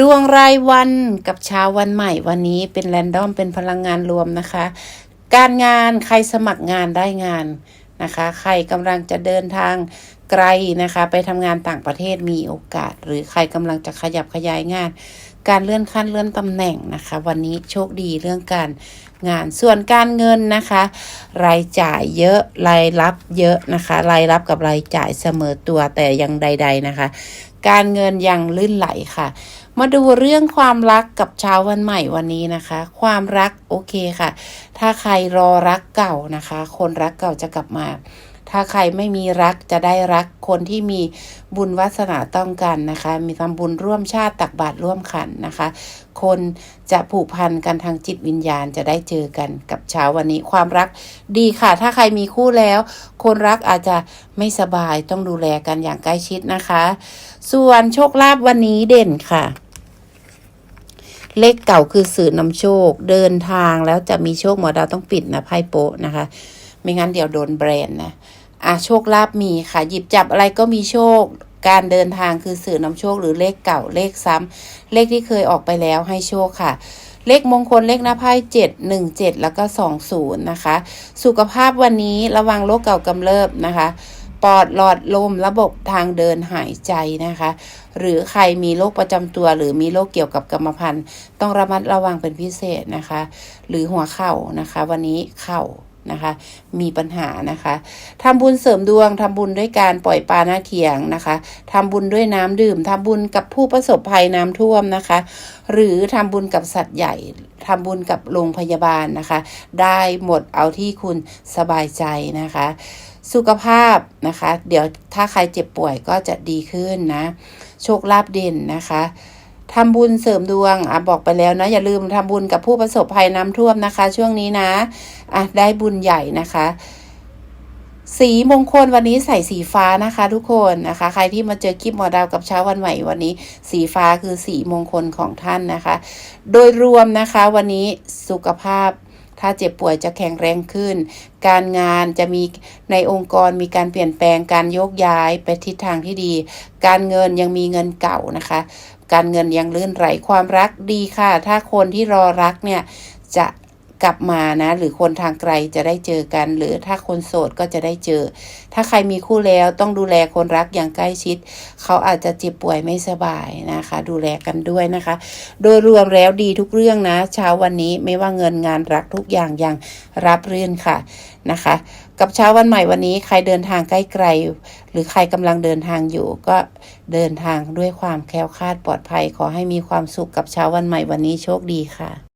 ดวงรายวันกับเช้าวันใหม่วันนี้เป็นแรนดอมเป็นพลังงานรวมนะคะ การงานใครสมัครงานได้งานนะคะ ใครกำลังจะเดินทางไกลนะคะ ไปทำงานต่างประเทศมีโอกาส หรือใครกำลังจะขยับขยายงาน การเลื่อนขั้นเลื่อนตำแหน่งนะคะ วันนี้โชคดีเรื่องการงานส่วนการเงินนะคะ รายจ่ายเยอะรายรับเยอะนะคะ รายรับกับรายจ่ายเสมอตัวแต่ยังใด ๆนะคะ การเงินยังลื่นไหลค่ะ มาดูเรื่องความรักกับเช้าวันใหม่วันนี้นะคะ ความรักโอเคค่ะ ถ้าใครรอรักเก่านะคะ คนรักเก่าจะกลับมา ถ้าใครไม่มีรักจะได้รักคนที่มีบุญวาสนาต้องกันนะคะ มีทำบุญร่วมชาติตักบาตรร่วมขันนะคะ คนจะผูกพันกันทางจิตวิญญาณจะได้เจอกันกับเช้าวันนี้ความรักดีค่ะ ถ้าใครมีคู่แล้ว คนรักอาจจะไม่สบายต้องดูแลกันอย่างใกล้ชิดนะคะ ส่วนโชคลาภวันนี้เด่นค่ะเลขเก่าคือสื่อนำโชค เดินทางแล้วจะมีโชคหมอดาวต้องปิดนะไพ่โปะนะคะ ไม่งั้นเดี๋ยวโดนแบรนด์นะอะโชคลาภมีค่ะ หยิบจับอะไรก็มีโชคการเดินทางคือสื่อนำโชคหรือเลขเก่าเลขซ้ำเลขที่เคยออกไปแล้วให้โชคค่ะ เลขมงคลเลขหน้าไพ่เจ็ดหนึ่งเจ็ดแล้วก็สองศูนย์นะคะ สุขภาพวันนี้ระวังโรคเก่ากำเริบนะคะปอดหลอดลมระบบทางเดินหายใจนะคะ หรือใครมีโรคประจำตัว หรือมีโรคเกี่ยวกับกรรมพันธุ์ ต้องระมัดระวังเป็นพิเศษนะคะ หรือหัวเข่านะคะ วันนี้เข่า นะคะ มีปัญหานะคะทำบุญเสริมดวงทำบุญด้วยการปล่อยปลาหน้าเขียงนะคะทำบุญด้วยน้ำดื่มทำบุญกับผู้ประสบภัยน้ำท่วมนะคะ หรือทำบุญกับสัตว์ใหญ่ทำบุญกับโรงพยาบาลนะคะ ได้หมดเอาที่คุณสบายใจนะคะ สุขภาพนะคะ เดี๋ยวถ้าใครเจ็บป่วยก็จะดีขึ้นนะ โชคลาภเด่นนะคะ ทำบุญเสริมดวงอะบอกไปแล้วนะอย่าลืมทำบุญกับผู้ประสบภัยน้ำท่วมนะคะ ช่วงนี้นะอะได้บุญใหญ่นะคะ สีมงคลวันนี้ใส่สีฟ้านะคะ ทุกคนนะคะ ใครที่มาเจอคลิปหมอดาวกับเช้าวันใหม่วันนี้ สีฟ้าคือสีมงคลของท่านนะคะ โดยรวมนะคะ วันนี้สุขภาพ ถ้าเจ็บป่วยจะแข็งแรงขึ้น การงานจะมีในองค์กรมีการเปลี่ยนแปลงการโยกย้ายไปทิศทางที่ดี การเงินยังมีเงินเก่านะคะ การเงินยังลื่นไหลความรักดีค่ะ ถ้าคนที่รอรักเนี่ยจะ กลับมานะ หรือคนทางไกลจะได้เจอกัน หรือถ้าคนโสดก็จะได้เจอ ถ้าใครมีคู่แล้วต้องดูแลคนรักอย่างใกล้ชิด เขาอาจจะเจ็บป่วยไม่สบายนะคะ ดูแลกันด้วยนะคะ โดยรวมแล้วดีทุกเรื่องนะ เช้าวันนี้ไม่ว่าเงินงานรักทุกอย่างอย่างรับเรื่นค่ะนะคะ กับเช้าวันใหม่วันนี้ใครเดินทางใกล้ไกล หรือใครกำลังเดินทางอยู่ก็เดินทางด้วยความแคล้วคลาดปลอดภัย ขอให้มีความสุขกับเช้าวันใหม่วันนี้โชคดีค่ะ